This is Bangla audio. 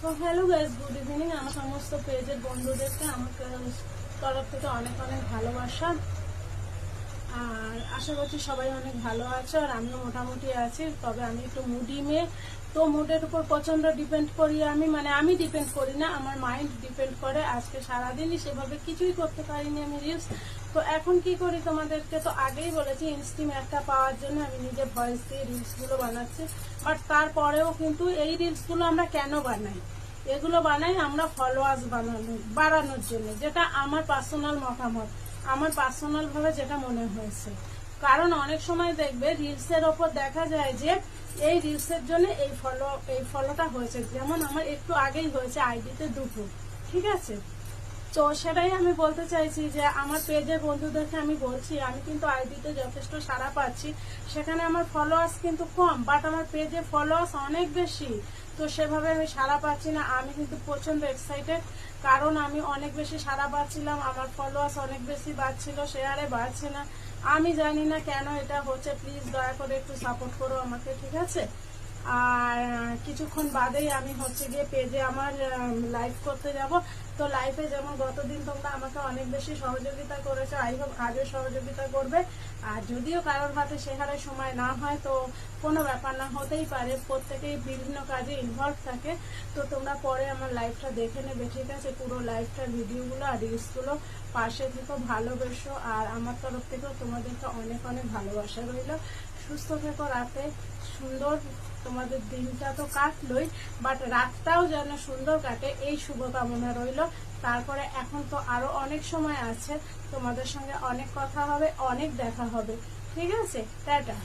হ্যালো গাইজ গুড ইভিনিং আমার সমস্ত পেজের বন্ধুদেরকে আমার তরফ থেকে অনেক অনেক ভালোবাসা। আর আশা করছি সবাই অনেক ভালো আছে আর আমিও মোটামুটি আছি। তবে আমি একটু মুডি মেয়ে। তো মুডের উপর প্রচণ্ড ডিপেন্ড করি আমি। মানে আমি ডিপেন্ড করি না, আমার মাইন্ড ডিপেন্ড করে। আজকে সারাদিনই সেভাবে কিছুই করতে পারিনি আমি রিলস তো এখন কি করি তোমাদেরকে? তো আগেই বলেছি ইনস্টিম একটা পাওয়ার জন্য আমি নিজে ভয়েস দিয়ে রিলসগুলো বানাচ্ছি। বাট তারপরেও কিন্তু এই রিলসগুলো আমরা কেন বানাই? এগুলো বানাই আমরা ফলোয়ার্স বানানো বাড়ানোর জন্য, যেটা আমার পার্সোনাল মতামত। আমার পার্সোনাল ভাবে যেটা মনে হয়েছে। কারণ অনেক সময় দেখবে রিলসের ওপর দেখা যায় যে, এই রিলসের জন্য এই ফলো এই ফলোটা হয়েছে। যেমন আমার একটু আগেই হয়েছে আইডিতে দুটো। ঠিক আছে? তো সেটাই আমি বলতে চাইছি যে আমার পেজের বন্ধুদেরকে আমি বলছি, আমি কিন্তু আইডিতে যথেষ্ট সাড়া পাচ্ছি। সেখানে আমার ফলোয়ার্স কিন্তু কম বাট আমার পেজে ফলোয়ার্স অনেক বেশি। তো সেভাবে আমি সাড়া পাচ্ছি না, আমি কিন্তু প্রচণ্ড এক্সাইটেড কারণ আমি অনেক বেশি সাড়া পাচ্ছিলাম, আমার ফলোয়ার্স অনেক বেশি বাড়ছিল আরে বাড়ছে না। আমি জানি না কেন এটা হচ্ছে প্লিজ দয়া করে একটু সাপোর্ট করো আমাকে, ঠিক আছে? আর কিছুক্ষণ বাদেই আমি হচ্ছে গিয়ে পেজে আমার লাইভ করতে যাব। তো লাইভে যেমন গতদিন তোমরা আমাকে অনেক বেশি সহযোগিতা করেছ, আই হোপ আজও সহযোগিতা করবে। আর যদিও কারোর হাতে সেহারে সময় না হয়, তো কোনো ব্যাপার না, হতেই পারে, প্রত্যেকেই বিভিন্ন কাজে ইনভলভ থাকে। তো তোমরা পরে আমার লাইফটা দেখে নেবে, ঠিক আছে? পুরো লাইভটার ভিডিওগুলো আর রিলসগুলো পাশে থেকেও ভালোবেসো। আর আমার তরফ থেকেও তোমাদেরকে অনেক অনেক ভালোবাসা রইল। সুস্থ থেকো রাতে, সুন্দর তোমাদের দিনটা তো কাটলোই বাট রাতটাও যেন সুন্দর কাটে, এই শুভকামনা রইল। তারপরে এখন তো আরও অনেক সময় আছে, তোমাদের সঙ্গে অনেক কথা হবে, অনেক দেখা হবে। ঠিক আছে? টাটা।